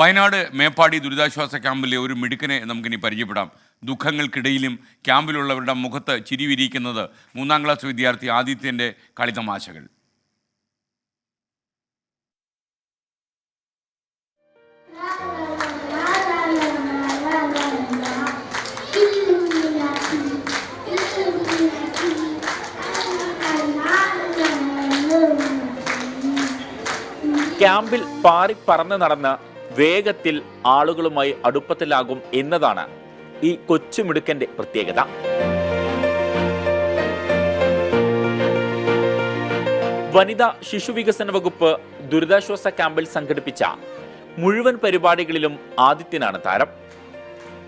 വയനാട് മേപ്പാടി ദുരിതാശ്വാസ ക്യാമ്പിലെ ഒരു മിടുക്കനെ നമുക്കിനി പരിചയപ്പെടാം. ദുഃഖങ്ങൾക്കിടയിലും ക്യാമ്പിലുള്ളവരുടെ മുഖത്ത് ചിരി വിരിയിക്കുന്നത് മൂന്നാം ക്ലാസ് വിദ്യാർത്ഥി ആദിത്യന്റെ കളിതമാശകൾ ക്യാമ്പിൽ പാറി പറന്ന് നടന്ന് വേഗത്തിൽ ആളുകളുമായി അടുപ്പത്തിലാകും എന്നതാണ് ഈ കൊച്ചുമിടുക്കന്റെ പ്രത്യേകത. വനിതാ ശിശുവികസന വകുപ്പ് ദുരിതാശ്വാസ ക്യാമ്പിൽ സംഘടിപ്പിച്ച മുഴുവൻ പരിപാടികളിലും ആദിത്യനാണ് താരം.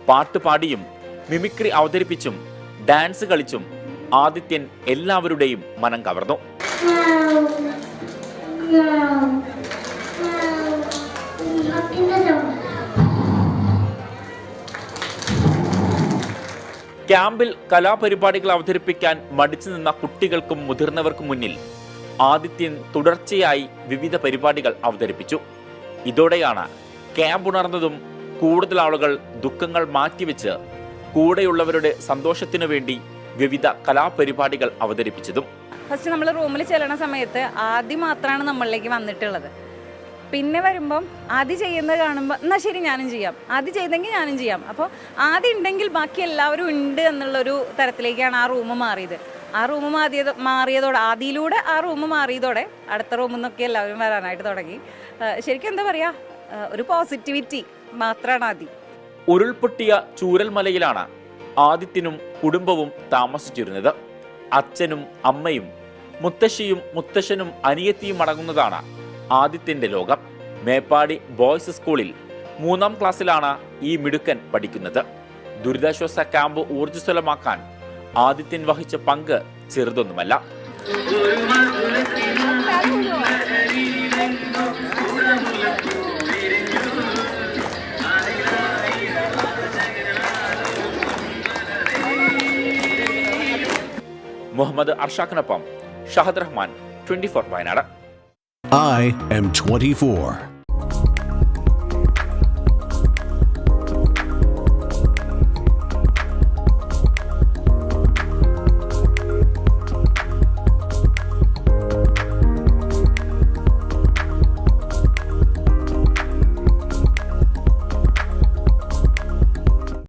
പാട്ട് പാടിയും മിമിക്രി അവതരിപ്പിച്ചും ഡാൻസ് കളിച്ചും ആദിത്യൻ എല്ലാവരുടെയും മനം കവർന്നു. ക്യാമ്പിൽ കലാപരിപാടികൾ അവതരിപ്പിക്കാൻ മടിച്ചു നിന്ന കുട്ടികൾക്കും മുതിർന്നവർക്കും മുന്നിൽ ആദിത്യൻ തുടർച്ചയായി വിവിധ പരിപാടികൾ അവതരിപ്പിച്ചു. ഇതോടെയാണ് ക്യാമ്പ് ഉണർന്നതും കൂടുതൽ ആളുകൾ ദുഃഖങ്ങൾ മാറ്റിവെച്ച് കൂടെയുള്ളവരുടെ സന്തോഷത്തിനു വേണ്ടി വിവിധ കലാപരിപാടികൾ അവതരിപ്പിച്ചതും. ഫസ്റ്റ് നമ്മൾ റൂമിൽ ചെല്ലണ സമയത്ത് ആദ്യം മാത്രമാണ് നമ്മളിലേക്ക് വന്നിട്ടുള്ളത്. പിന്നെ വരുമ്പം ആദ്യം ചെയ്യുന്നത് കാണുമ്പോൾ എന്നാൽ ശരി ഞാനും ചെയ്യാം. ആദ്യം ചെയ്തെങ്കിൽ ഞാനും ചെയ്യാം. അപ്പോൾ ആദ്യം ഉണ്ടെങ്കിൽ ബാക്കി എല്ലാവരും ഉണ്ട് എന്നുള്ളൊരു തരത്തിലേക്കാണ് ആ റൂം മാറിയത്. ആ റൂം മാറിയത് മാറിയതോടെ ആദ്യയിലൂടെ ആ റൂം മാറിയതോടെ അടുത്ത റൂമിൽ നിന്നൊക്കെ എല്ലാവരും വരാനായിട്ട് തുടങ്ങി. ശരിക്കും എന്താ പറയുക ഒരു പോസിറ്റിവിറ്റി മാത്രമാണ് ആദ്യം. ഉരുൾപൊട്ടിയ ചൂരൽമലയിലാണ് ആദിത്യനും കുടുംബവും താമസിച്ചിരുന്നത്. അച്ഛനും അമ്മയും മുത്തശ്ശിയും മുത്തശ്ശനും അനിയത്തിയും അടങ്ങുന്നതാണ് ആദിത്യന്റെ ലോകം. മേപ്പാടി ബോയ്സ് സ്കൂളിൽ മൂന്നാം ക്ലാസ്സിലാണ് ഈ മിടുക്കൻ പഠിക്കുന്നത്. ദുരിതാശ്വാസ ക്യാമ്പ് ഊർജസ്വലമാക്കാൻ ആദിത്യൻ വഹിച്ച പങ്ക് ചെറുതൊന്നുമല്ല. Muhammad അർഷാഖിനൊപ്പം Shahad Rahman twenty four Wayanad. I am 24.